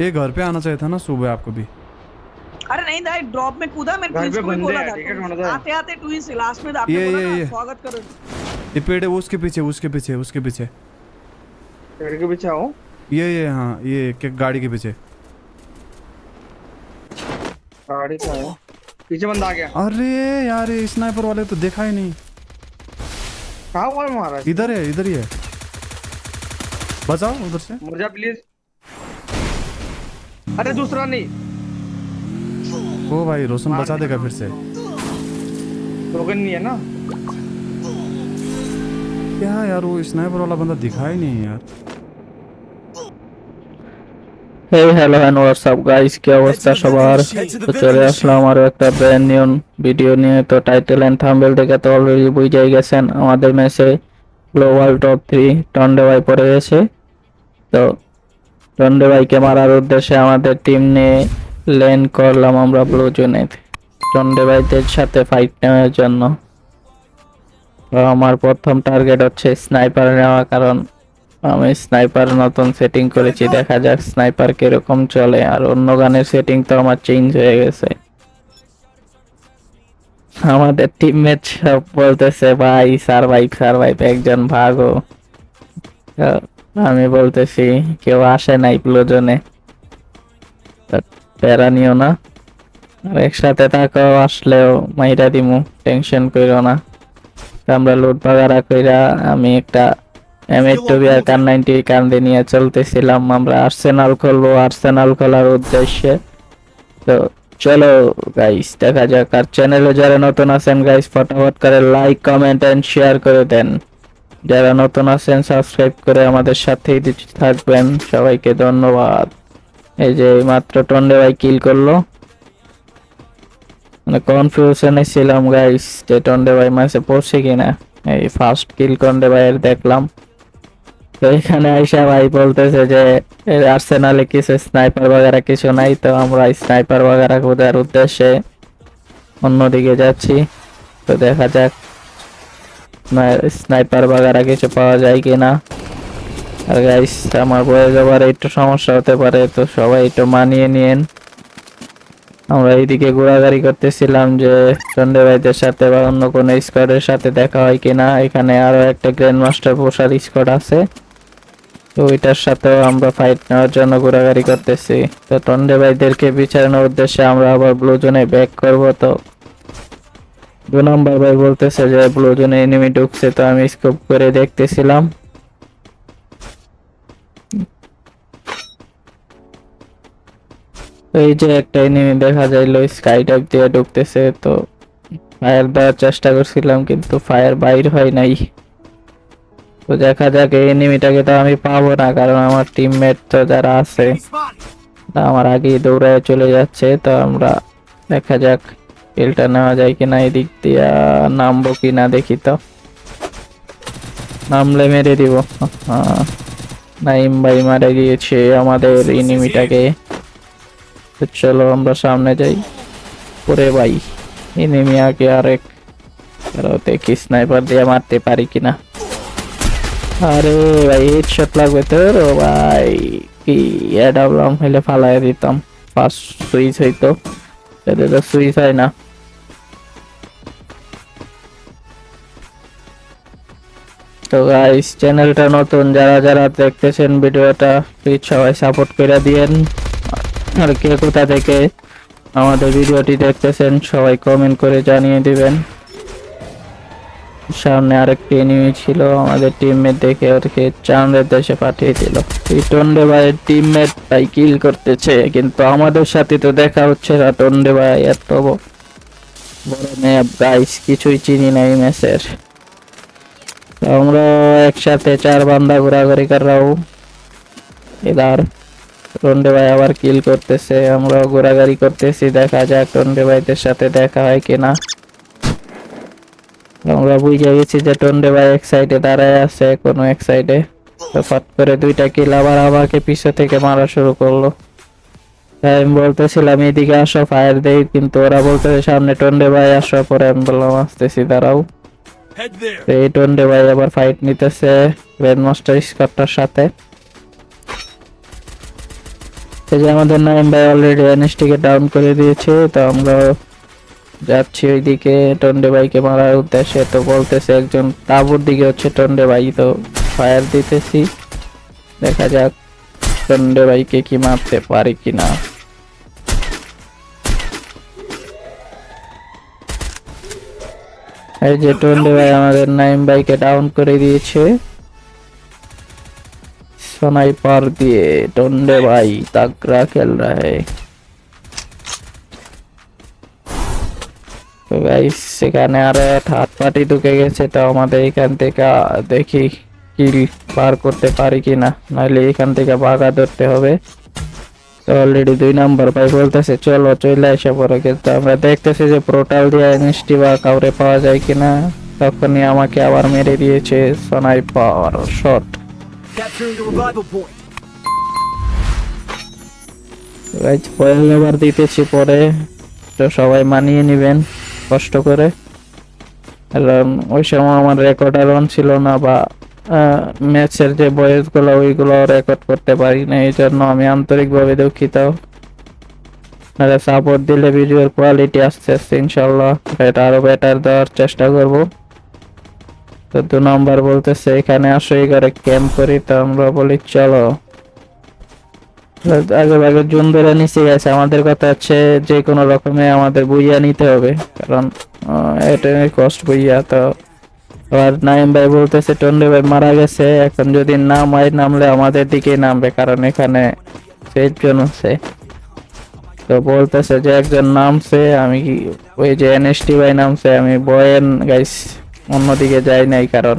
ये घर पे आना चाहिए था ना सुबह आपको भी। अरे नहीं भाई ड्रॉप में कूदा मैं घर ट्विंस को भी बोला था। है, है। आते आते ट्विंस लास्ट में आपने बोला ना स्वागत करो। ये पेड़ है उसके पीछे उसके पीछे उसके पीछे। पेड़ के पीछे आओ। ये ये हाँ ये क्या गाड़ी के पीछे। गाड़ी पे आओ। पीछे बंदा आ गया। अरे यार ये स्नाइपर वाले तो देखा ही नहीं। कहाँ है मारा इधर है इधर ही है। बचाओ उधर से। मुर्जा प्लीज़ अरे दूसरा नहीं ओ भाई रोशन बचा देगा फिर से टोकन नहीं है ना क्या यार वो स्नाइपर वाला बंदा दिखा ही नहीं यार hey hello and WhatsApp guys কি অবস্থা সবার তো চলে আসলাম আরো একটা ব্র্যান্ড নিউ ভিডিও নিয়ে তো টাইটেল এন্ড থাম্বনেল দেখে তো অলরেডি বুঝেই গেছেন আমাদের ম্যাচে গ্লোবাল টপ থ্রি টন্ডে ভাই পড়ে গেছে তো টন্ডে ভাইকে মারার উদ্দেশ্যে আমাদের টিম নিয়ে লেন করলাম আমরা ব্লু জোনে টন্ডে ভাইদের সাথে ফাইট নেওয়ার জন্য। আমার প্রথম টার্গেট হচ্ছে স্নাইপার নেওয়া, কারণ আমি স্নাইপার নতুন সেটিং করেছি, দেখা যাক স্নাইপার কীরকম চলে। আর অন্য গানের সেটিং তো আমার চেঞ্জ হয়ে গেছে। আমাদের টিমমেট সব বলতেছে, ভাই সারভাইভ সারভাইভ একজন ভাগো। আমি বলতেছি, কেউ আসে নাই প্লোজনে প্যারা নিও না। আর একসাথে থাকো, আসলেও মাইরা দিমু, টেনশন কইরো না। আমরা লুট বাগারা কইরা আমি একটা এমএটুবি আর কার নাইনটি কান্দে নিয়ে চলতেছিলাম। আমরা আর্সেনাল খেলব আর্সেনাল খেলার উদ্দেশ্যে। তো চলো গাইস দেখা যাক। আর চ্যানেলে যারা নতুন আছেন গাইস ফটাফট করে লাইক কমেন্ট এন্ড শেয়ার করে দেন। যারা নতুন আছেন সাবস্ক্রাইব করে আমাদের সাথেই থাকবেন। সবাইকে ধন্যবাদ। এই যে মাত্র টন্ডে ভাই কিল করল। মানে কনফিউশনে ছিলাম গাইস যে টন্ডে ভাই মাসে পড়ছে কিনা। এই ফার্স্ট কিল টন্ডে ভাইয়ের দেখলাম। তো এখানে আইসা ভাই বলতেছে যে আর্সেনালে কিছু স্নাইপার বাগেরা কিছু নাই, তো আমরা স্নাইপার বাগেরা খোঁজার উদ্দেশ্যে অন্যদিকে যাচ্ছি। তো দেখা যাক। স্নাইপার বাগেরা কিছু পাওয়া যায় কিনা? আর গাইস আমার বয়ে যাবার একটু সমস্যা হতে পারে, তো সবাই একটু মানিয়ে নিয়েন। আমরা এইদিকে ঘোরাঘুরি করতেছিলাম যে সন্ধ্যে ভাইদের সাথে বা অন্য কোনো স্কোয়াডের সাথে দেখা হয় কিনা। এখানে আরও একটা গ্র্যান্ড মাস্টার পোষার স্কোয়াড আছে। তো ওইটার সাথেও আমরা ফাইট নেওয়ার জন্য ঘোরাঘুরি করতেছি। তো টন্ডে ভাইদেরকে বিচারানোর উদ্দেশ্যে আমরা আবার ব্লু জোনে ব্যাক করব, তো দু নম্বর ভাই বলতেছে যে ব্লু জোনে এনিমি ঢুকছে, তো আমি স্কোপ করে দেখতেছিলাম। এই যে একটা এনিমি দেখা যাইলো স্কাই টাইপ দিয়ে ঢুকতেছে, তো ফায়ার দেওয়ার চেষ্টা করছিলাম, কিন্তু ফায়ার বাইর হয় নাই। তো দেখা যাক, এই এনিমিটাকে তো আমি পাবো না, কারণ আমার টিমমেট তো যারা আছে আমার আগেই দৌড়ায় চলে যাচ্ছে, তো আমরা দেখা যাক। কিলটা নেওয়া যায় কিনা এদিক দিয়ে নামবো কিনা দেখি তো। নামলে মেরে দিব। নাইম ভাই মারা গিয়েছে আমাদের এনিমিটাকে তো চলো আমরা সামনে যাই। পরে ভাই আগে আরেক। আরও দেখি স্নাইপার দিয়ে মারতে পারি কিনা। আরে ভাই হেডশট লাগবে তোর? ভাই, কি এডাবলাম হইলে ফালাই দিতাম। ফার্স্ট সুইচ হইতো। এতে তো হয় না তো গাইস চ্যানেলটা নতুন, যারা যারা দেখতেছেন ভিডিওটা প্লিজ সবাই সাপোর্ট করে দিয়েন। আর কে কোথা থেকে আমাদের ভিডিওটি দেখতেছেন, সবাই কমেন্ট করে জানিয়ে দিবেন। সামনে আরেকটি এনিমি ছিল, আমাদের টিমমেট দেখে ওকে চাঁদের দেশে পাঠিয়ে দিল। এই টন্ডে ভাইয়ের টিমমেট ভাই কিল করতেছে, কিন্তু আমাদের সাথে তো দেখা হচ্ছে না টন্ডে ভাই, এত বড় ম্যাপ গাইস কিছুই চিনি না এই ম্যাচের। আমরা একসাথে চার বান্দা ঘোরাঘুরি করাও এবার টন্ডে ভাই আবার কিল করতেছে আমরা ঘোরাঘুরি করতেছি, দেখা যাক টন্ডে ভাইদের সাথে দেখা হয় কিনা। আমরা বুঝে গেছি যে টন্ডে ভাই এক সাইডে দাঁড়ায় আছে কোনো এক সাইডে তো ফট করে দুইটা কিল আবার আমাকে পিছু থেকে মারা শুরু করল। তাই আমি বলতেছিলাম এদিকে আসো ফায়ার দেই। কিন্তু ওরা বলতেছে সামনে টন্ডে ভাই আসো পরে আমি বললাম আসতেছি দাঁড়াও। তো এই টন্ডে ভাই আবার ফাইট নিতেছে গ্র্যান্ড মাস্টার স্কটটার সাথে। তো যে আমাদের নাইম ভাই অলরেডি এনএসটিকে ডাউন করে দিয়েছে তো আমরা যাচ্ছি ওইদিকে, টন্ডে ভাইকে মারার উদ্দেশ্যে তো বলতেছে একজন তাবুর দিকে হচ্ছে টন্ডে ভাই, তো ফায়ার দিতেছি। দেখা যাক টন্ডে ভাইকে কি মারতে পারি কিনা। এই যে টন্ডে ভাই আমাদের নাইম ভাইকে ডাউন করে দিয়েছে। স্নাইপার দিয়ে টন্ডে ভাই, তাগড়া খেল রা। है তো গাইস সেখানে আরও হাত পাটি ঢুকে গেছে, তো আমাদের এখান থেকে দেখি কিল পার করতে পারি কিনা। নাহলে এখান থেকে বাগা ধরতে হবে। তো অলরেডি দুই নাম্বার ভাই বলতেছে, চলো, চলে এসে পড়ো কিন্তু আমরা দেখতেছি যে পোর্টাল দিয়ে এনএসটি বা কাউরে পাওয়া যায় কিনা। তখনই আমাকে আবার মেরে দিয়েছে শট the revival গাইজ পয়েল আবার দিতেছি পরে। তো সবাই মানিয়ে নেবেন। কষ্ট করে। কারণ ওই সময় আমার রেকর্ডার অন ছিল না বা ম্যাচের যে বয়েসগুলো, ওইগুলো রেকর্ড করতে পারি না এই জন্য আমি আন্তরিকভাবে দুঃখিত। আপনারা সাপোর্ট দিলে ভিডিওর কোয়ালিটি আস্তে আস্তে ইনশাল্লাহ এটা আরও বেটার দেওয়ার চেষ্টা করব। তো দু নম্বর বলতেছে, এখানে আসো এই ঘরে ক্যাম্প করি, তো আমরা বলি, চলো। আগে আগে জুন ধরে নিচে গেছে। আমাদের কথা হচ্ছে যে কোনো রকমে আমাদের বইয়া নিতে হবে। কারণ এটা কষ্ট বইয়া, তো আবার নাইম ভাই বলতেছে, টন্ডে ভাই মারা গেছে। এখন যদি না মাই নামলে আমাদের দিকেই নামবে, কারণ এখানে জন আছে। তো বলতেছে যে একজন নামছে, আমি ওই যে এনএসটি ভাই নামছে, আমি বয়েন গাইস অন্যদিকে যাই নাই, কারণ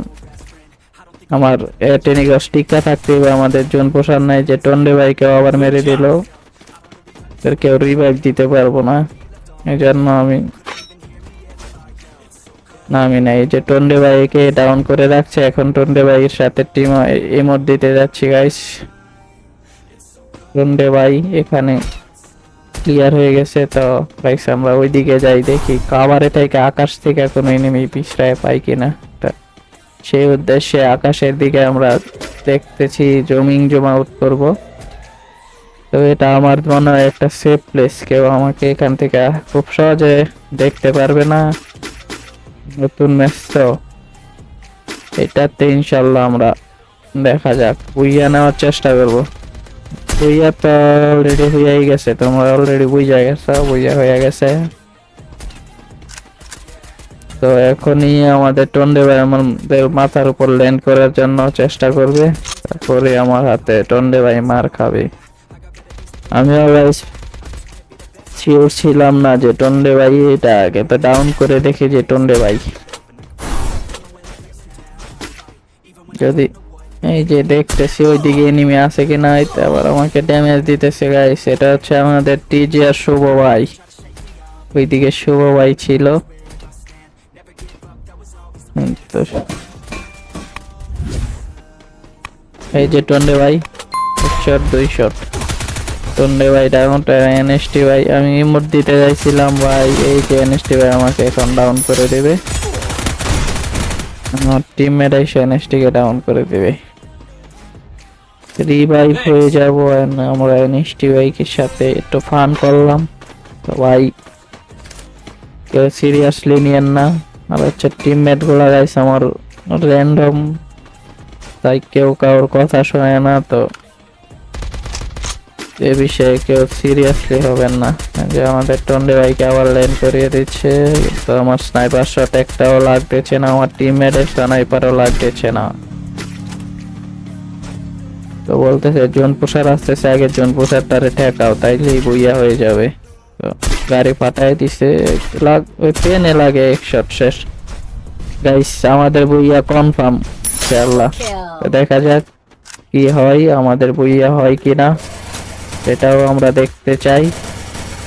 আমার টেনিগস টিকা থাকতে হবে, আমাদের জন পোষার নাই যে টন্ডে ভাইকেও আবার মেরে দিল। কেউ রিভাইভ দিতে পারব না। এই জন্য আমি না, আমি নাই এই যে টন্ডে ভাইকে ডাউন করে রাখছে, এখন টন্ডে ভাইয়ের সাথে টিম ইমোট দিতে যাচ্ছি গাইস টন্ডে ভাই এখানে ক্লিয়ার হয়ে গেছে, তো গাইস আমরা ওইদিকে যাই দেখি। কাবারে থেকে আকাশ থেকে কোনো এনিমি পিছড়ায় পাই কিনা। সেই উদ্দেশ্যে আকাশের দিকে আমরা দেখতেছি জমিং জমা আউট করব। তো এটা আমার মনে হয় একটা সেফ প্লেস কেউ আমাকে এখান থেকে খুব সহজে দেখতে পারবে না। নতুন ম্যাচ তো। এটাতে ইনশাল্লাহ আমরা দেখা যাক। বুইয়া নেওয়ার চেষ্টা করব। বুইয়া তো অলরেডি হয়েই গেছে। তোমরা অলরেডি বুঝা গেছো, বুইয়া হয়ে গেছে। তো এখনই আমাদের টন্ডে ভাই আমাদের মাথার উপর ল্যান্ড করার জন্য চেষ্টা করবে। তারপরে আমার হাতে টন্ডে ভাই মার খাবে। আমিও গাইস শিওর ছিলাম না যে টন্ডে ভাই এটা আগে, তো ডাউন করে দেখি যে টন্ডে ভাই যদি এই যে দেখতেছি ওই দিকে এনিমি আছে কিনা হয়তো আবার আমাকে ড্যামেজ দিতেছে গাইস এটা হচ্ছে আমাদের টিজি আর শুভ ভাই। ওইদিকে শুভ ভাই ছিল। হুম, তো এই যে টন্ডে ভাই এক শট দুই শট টন্ডে ভাই ডাউনটা এনএসটি ভাই আমি ইমোট দিতে যাইছিলাম ভাই এই যে এনএসটি ভাই আমাকে এখন ডাউন করে দেবে। আমার টিমমেট এসে এনএসটি কে ডাউন করে দেবে। রিভাইভ হয়ে যাব আমরা এনএসটি ভাইকে সাথে একটু ফান করলাম। তো ভাই কেউ সিরিয়াসলি নিয়েন না। আর হচ্ছে টিমমেটগুলা গাইছে আমার র্যান্ডম তাই কেউ কারোর কথা শোনে না তো। এ বিষয়ে কেউ সিরিয়াসলি হবেন না। যে আমাদের টন্ডে ভাইকে আবার লাইন করিয়ে দিচ্ছে তো আমার স্নাইপার শট একটাও লাগতেছে না, আমার টিমমেটের স্নাইপারও লাগতেছে না। তো বলতেছে জোন পোষার আসতেছে, আগে জোন পোষার তারে ঠেকাও, তাইলেই বইয়া হয়ে যাবে। গাড়ি পাঠায় দিছে লাগ ওই পেনে লাগে এক শট শেষ গাইস আমাদের বইয়া কনফার্ম আল্লাহ দেখা যাক কি হয় আমাদের বইয়া হয় কি না। সেটাও আমরা দেখতে চাই।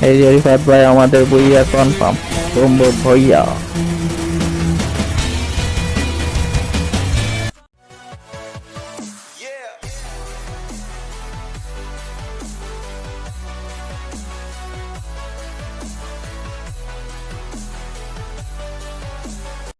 এই যে রিফাত ভাই আমাদের বইয়া কনফার্ম বম্ব ভইয়া